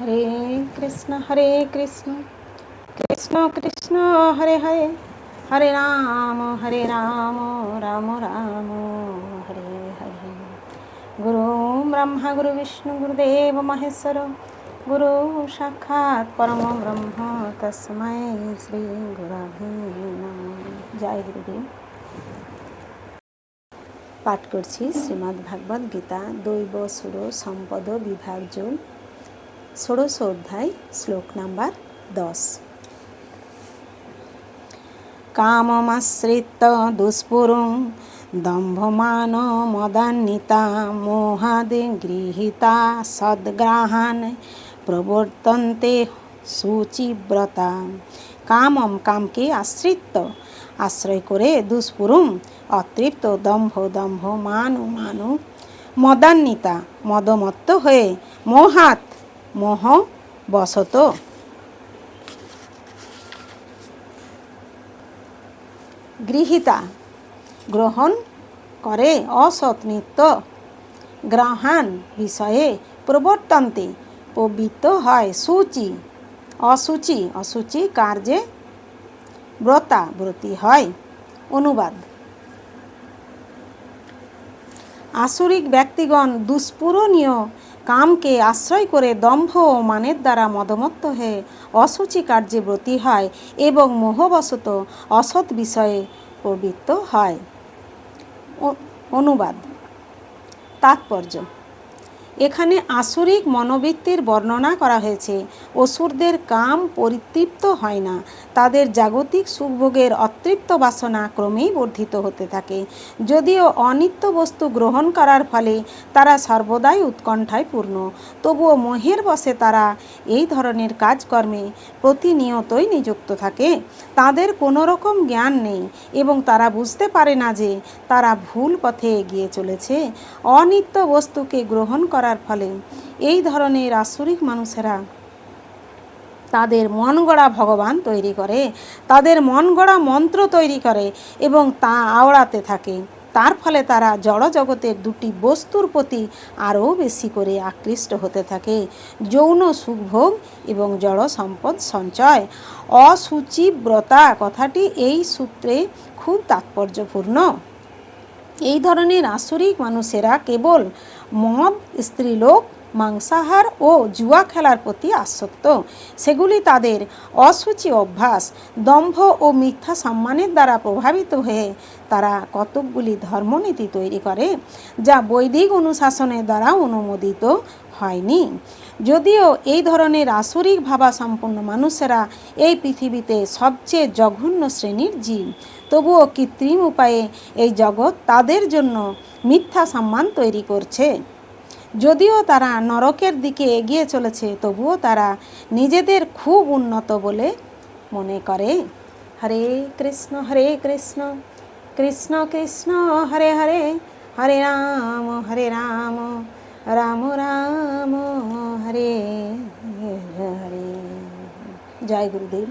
হরে কৃষ্ণ হরে কৃষ্ণ। কৃষ্ণ কৃষ্ণ, হরে হরে। হরে রাম হরে রাম রাম রাম, হরে হরে। গুরু ব্রহ্মা, গুরু বিষ্ণু, গুরুদেব, মহেশ্বর। গুরু সাক্ষাৎ পরম ব্রহ্ম, তস্মৈ শ্রী গুরভে জয় গুরুদেব। পাঠ করছি শ্রীমদ্ ভাগবত গীতা, দৈব সুর, সম্পদ বিভাগজন ষোড়শ অধ্যায়, শ্লোক নাম্বার দশ। কামমাশ্রিত দুষ্পুরুং দম্ভমান মদান্বিতা মোহাদে গৃহীতা সদ্গ্রাহান প্রবর্তন্তে সুচিব্রতা। কামম কামকে আশ্রিত, আশ্রয় করে দুষ্পুরুম অতৃপ্ত দম্ভ দম্ভ মানু মানু মদান্বিতা, মদমত্ত হয়ে মোহাত মোহ বসত গৃহীতা, গ্রহণ করে অসৎ নৃত্য গ্রহাণ বিষয়ে প্রবর্তন্তে পবিত্র হয় সূচি। অসুচি অসুচি কার্যে ব্রতা ব্রতী হয়। অনুবাদ। আসরিক ব্যক্তিগণ দুষ্পূরণীয় কামকে আশ্রয় করে দম্ভ ও মানের দ্বারা মদমত্ত হয়ে অসুচি কার্যে ব্রতী হয় এবং মোহবশত অসৎ বিষয়ে প্রবৃত্ত হয়। অনুবাদ। তাৎপর্য এখানে আসরিক মনোবৃত্তির বর্ণনা করা হয়েছে। অসুরদের কাম পরিতৃপ্ত হয় না। তাদের জাগতিক সুখভোগের অতৃপ্ত বাসনা ক্রমেই বর্ধিত হতে থাকে। যদিও অনিত্য বস্তু গ্রহণ করার ফলে তারা সর্বদাই উৎকণ্ঠায় পূর্ণ। তবুও মোহের বসে তারা এই ধরনের কাজকর্মে প্রতিনিয়তই নিযুক্ত থাকে। তাদের কোনো রকম জ্ঞান নেই এবং তারা বুঝতে পারে না যে তারা ভুল পথে এগিয়ে চলেছে। অনিত্য বস্তুকে গ্রহণ করার ফলে এই ধরনের আসরিক মানুষেরা তাদের মন গড়া ভগবান তৈরি করে, তাদের মন গড়া মন্ত্র তৈরি করে এবং তা আওড়াতে থাকে। তার ফলে তারা জড় জগতের দুটি বস্তুর প্রতি আরও বেশি করে আকৃষ্ট হতে থাকে। যৌন সুখভোগ এবং জড় সম্পদ সঞ্চয়। অসুচিব্রতা কথাটি এই সূত্রে খুব তাৎপর্যপূর্ণ। এই ধরনের আসরিক মানুষেরা কেবল মদ স্ত্রীলোক মাংসাহার ও জুয়া খেলার প্রতি আসক্ত। সেগুলি তাদের অসুচি অভ্যাস, দম্ভ ও মিথ্যা সম্মানের দ্বারা প্রভাবিত হয়ে তারা কতকগুলি ধর্মনীতি তৈরি করে, যা বৈদিক অনুশাসনের দ্বারা অনুমোদিত হয়নি। যদিও এই ধরনের আসরিক ভাবাসম্পন্ন মানুষেরা এই পৃথিবীতে সবচেয়ে জঘন্য শ্রেণির জীব, তবুও কৃত্রিম উপায়ে এই জগৎ তাদের জন্য মিথ্যা সম্মান তৈরি করছে। যদিও তারা নরকের দিকে এগিয়ে চলেছে, তবুও তারা নিজেদের খুব উন্নত বলে মনে করে। হরে কৃষ্ণ হরে কৃষ্ণ কৃষ্ণ কৃষ্ণ, হরে হরে হরে রাম হরে রাম রাম রাম, হরে হরে। জয় গুরুদেব।